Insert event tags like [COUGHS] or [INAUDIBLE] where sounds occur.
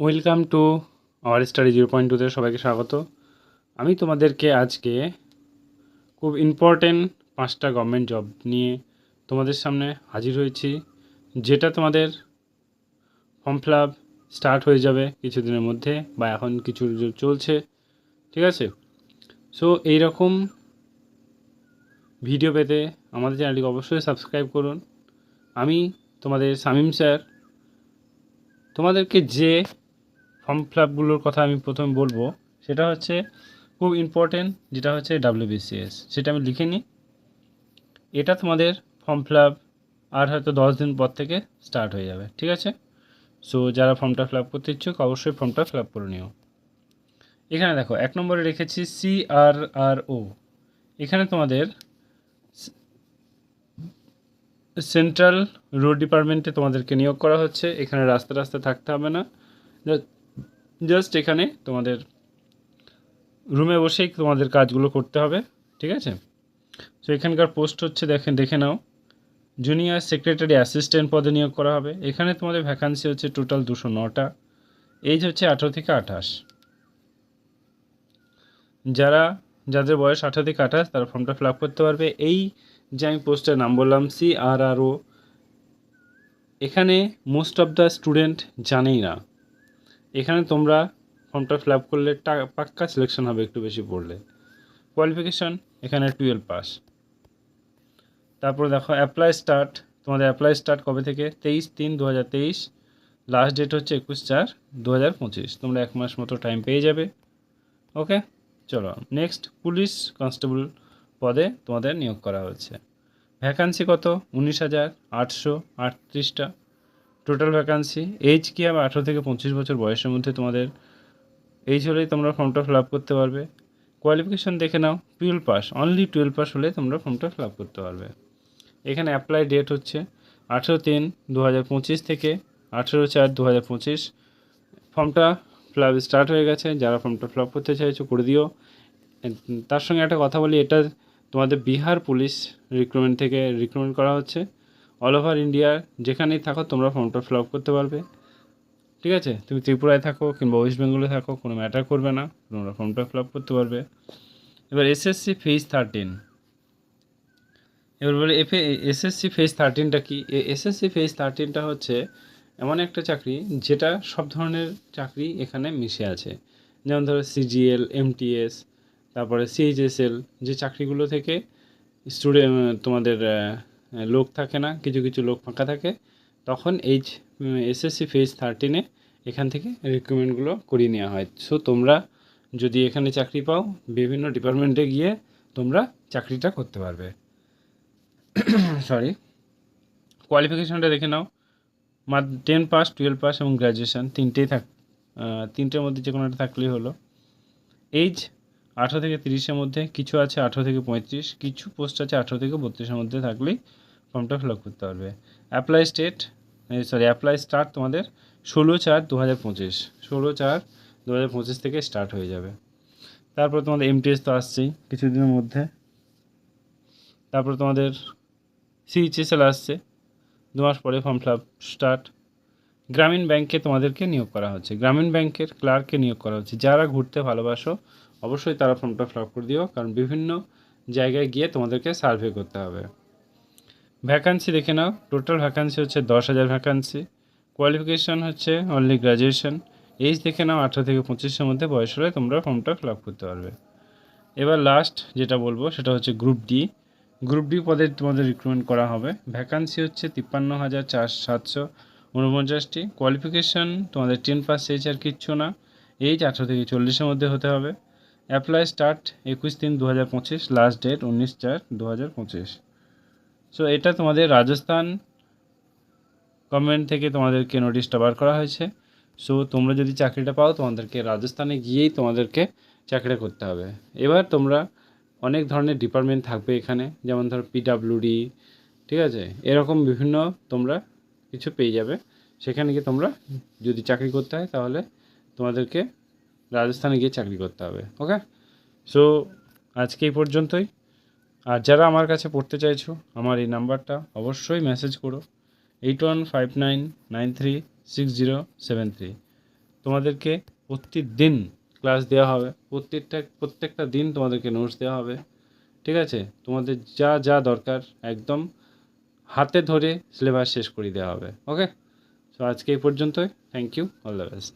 Welcome to our study zero point টুতে সবাইকে স্বাগত। আমি তোমাদেরকে আজকে খুব ইম্পর্টেন্ট পাঁচটা গভর্নমেন্ট জব নিয়ে তোমাদের সামনে হাজির হয়েছি, যেটা তোমাদের ফর্ম ফিল স্টার্ট হয়ে যাবে কিছুদিনের মধ্যে বা এখন কিছু চলছে, ঠিক আছে? সো এইরকম ভিডিও পেতে আমাদের চ্যানেলটিকে অবশ্যই সাবস্ক্রাইব করুন। আমি তোমাদের শামিম স্যার তোমাদেরকে যে ফর্ম ফিল কথা আমি প্রথমে বলব, সেটা হচ্ছে খুব ইম্পর্টেন্ট যেটা হচ্ছে ডাব্লিউবিসিএস সেটা আমি লিখে নিই। এটা তোমাদের ফর্ম ফিল আর হয়তো দশ দিন পর থেকে স্টার্ট হয়ে যাবে, ঠিক আছে? সো যারা ফর্মটা ফিল করতে ইচ্ছুক, অবশ্যই ফর্মটা ফিল করে নিও। এখানে দেখো, এক নম্বরে রেখেছি সি আর আর ও এখানে তোমাদের সেন্ট্রাল রোড ডিপার্টমেন্টে তোমাদেরকে নিয়োগ করা হচ্ছে, এখানে রাস্তা রাস্তা থাকতে হবে না। জাস্ট এখানে তোমাদের রুমে বসেই তোমাদের কাজগুলো করতে হবে, ঠিক আছে? তো এখানকার পোস্ট হচ্ছে, দেখেন, দেখে নাও। জুনিয়র সেক্রেটারি অ্যাসিস্ট্যান্ট পদে নিয়োগ করা হবে। এখানে তোমাদের ভ্যাকান্সি হচ্ছে টোটাল দুশো নটা। এজ হচ্ছে আঠারো থেকে আঠাশ। যারা, যাদের বয়স আঠারো থেকে আঠাশ, তারা ফর্মটা ফিল করতে পারবে। এই যে আমি পোস্টের নাম বললাম সি আর আর ও এখানে মোস্ট অফ দ্য স্টুডেন্ট জানেই না। এখানে তোমরা ফর্মটা ফিল আপ করলে পাক্কা সিলেকশন হবে একটু বেশি পড়লে। কোয়ালিফিকেশন এখানে টুয়েলভ পাস তারপর দেখো অ্যাপ্লাই স্টার্ট তোমাদের অ্যাপ্লাই স্টার্ট কবে থেকে? তেইশ তিন দু লাস্ট ডেট হচ্ছে একুশ চার দু তোমরা এক মাস মতো টাইম পেয়ে যাবে। ওকে চলো নেক্সট পুলিশ কনস্টেবল পদে তোমাদের নিয়োগ করা হচ্ছে ভ্যাকান্সি কত? উনিশ হাজার আটশো আটত্রিশটা। টোটাল ভ্যাকান্সি এইজ কি হবে আঠেরো থেকে পঁচিশ বছর বয়সের মধ্যে তোমাদের? এইজ হলেই তোমরা ফর্মটা ফিল আপ করতে পারবে। কোয়ালিফিকেশন দেখে নাও twelve pass only twelve pass হলে তোমরা ফর্মটা ফিল আপ করতে পারবে। এখানে অ্যাপ্লাই ডেট হচ্ছে আঠেরো তিন দু থেকে আঠেরো চার দু ফর্মটা ফিল আপ স্টার্ট হয়ে গেছে, যারা ফর্মটা ফিল আপ করতে চাইছো করে দিও। তার সঙ্গে একটা কথা বলি, এটা তোমাদের বিহার পুলিশ রিক্রুটমেন্ট থেকে রিক্রুটমেন্ট করা হচ্ছে। অল ওভার ইন্ডিয়ার যেখানেই থাকো, তোমরা ফর্মটা ফিল আপ করতে পারবে। ঠিক আছে? তুমি ত্রিপুরায় থাকো কিংবা ওয়েস্ট বেঙ্গলে থাকো, কোনো ম্যাটার করবে না। তোমরা ফর্মটা ফিল আপ করতে পারবে। এবার এসএসসি ফেজ থার্টিন এবার বলে, এফে এসএসসি ফেজ থার্টিনটা কি? এসএসসি ফেজ থার্টিনটা হচ্ছে এমন একটা চাকরি যেটা সব ধরনের চাকরি এখানে মিশে আছে। যেমন ধরো সিজিএল এমটিএস তারপরে সিএইচএসএল যে চাকরিগুলো থেকে স্টুডেন্ট তোমাদের লোক থাকে না, কিছু কিছু লোক ফাঁকা থাকে, তখন এই এসএসসি ফেজ থার্টিনে এখান থেকে রিক্রুটমেন্টগুলো করিয়ে নেওয়া হয়। সো তোমরা যদি এখানে চাকরি পাও, বিভিন্ন ডিপার্টমেন্টে গিয়ে তোমরা চাকরিটা করতে পারবে। [COUGHS] সরি কোয়ালিফিকেশনটা দেখে নাও। টেন পাস, টুয়েলভ পাস এবং গ্র্যাজুয়েশান তিনটেই থাক তিনটের মধ্যে যে কোনো একটা থাকলেই হলো। এইজ আঠেরো থেকে তিরিশের মধ্যে, কিছু আছে আঠেরো থেকে পঁয়ত্রিশ, কিছু পোস্ট আছে আঠেরো থেকে বত্রিশের মধ্যে থাকলেই ফর্মটা ফিল করতে পারবে। Apply state sorry apply start তোমাদের ষোলো চার দু হাজার পঁচিশ। ষোলো চার দু হাজার পঁচিশ থেকে স্টার্ট হয়ে যাবে। তারপর তোমাদের এমটিএস তো আসছেই কিছুদিনের মধ্যে। তারপর তোমাদের সিএইচএসএল আসছে। দু মাস পরে ফর্ম ফিল স্টার্ট গ্রামীণ ব্যাংকে তোমাদেরকে নিয়োগ করা হচ্ছে। গ্রামীণ ব্যাংকের ক্লার্ককে নিয়োগ করা হচ্ছে। যারা ঘুরতে ভালোবাসো, অবশ্যই তারা ফর্মটা ফিল করে দিও। কারণ বিভিন্ন জায়গায় গিয়ে তোমাদেরকে সার্ভে করতে হবে। ভ্যাকান্সি দেখে নাও। টোটাল ভ্যাকান্সি হচ্ছে দশ হাজার ভ্যাকান্সি কোয়ালিফিকেশান হচ্ছে অনলি গ্র্যাজুয়েশন এইজ দেখে নাও, আঠেরো থেকে পঁচিশের মধ্যে বয়স হলে তোমরা ফর্মটা ফিল আপ করতে পারবে। এবার লাস্ট যেটা বলব, সেটা হচ্ছে গ্রুপ ডি গ্রুপ ডি পদে তোমাদের রিক্রুটমেন্ট করা হবে। ভ্যাকান্সি হচ্ছে তিপ্পান্ন হাজার চার সাতশো উনপঞ্চাশটি কোয়ালিফিকেশান তোমাদের টেন পাস এইচ আর কিচ্ছু না। এইজ আঠেরো থেকে চল্লিশের মধ্যে হতে হবে। অ্যাপ্লাই স্টার্ট একুশ তিন দু হাজার পঁচিশ লাস্ট ডেট উনিশ চার দু হাজার পঁচিশ। সো এটা তোমাদের রাজস্থান গভর্নমেন্ট থেকে তোমাদেরকে নোটিশটা বার করা হয়েছে। সো তোমরা যদি চাকরিটা পাও, তোমাদেরকে রাজস্থানে গিয়েই তোমাদেরকে চাকরিটা করতে হবে। এবার তোমরা অনেক ধরনের ডিপার্টমেন্ট থাকবে এখানে, যেমন ধরো পিডাব্লিউডি ঠিক আছে? এরকম বিভিন্ন তোমরা কিছু পেয়ে যাবে। সেখানে গিয়ে তোমরা যদি চাকরি করতে হয়, তাহলে তোমাদেরকে রাজস্থানে গিয়ে চাকরি করতে হবে ওকে সো আজকে এই পর্যন্তই। আর যারা আমার কাছে পড়তে চাইছো, আমার এই নাম্বারটা অবশ্যই মেসেজ করো। Eight one five nine nine three six zero seven three তোমাদেরকে প্রতিদিন ক্লাস দেওয়া হবে। প্রত্যেকটা প্রত্যেকটা দিন তোমাদেরকে নোটস দেওয়া হবে। ঠিক আছে? তোমাদের যা যা দরকার একদম হাতে ধরে সিলেবাস শেষ করে দেওয়া হবে। ওকে সো আজকে এই পর্যন্তই। Thank you all the best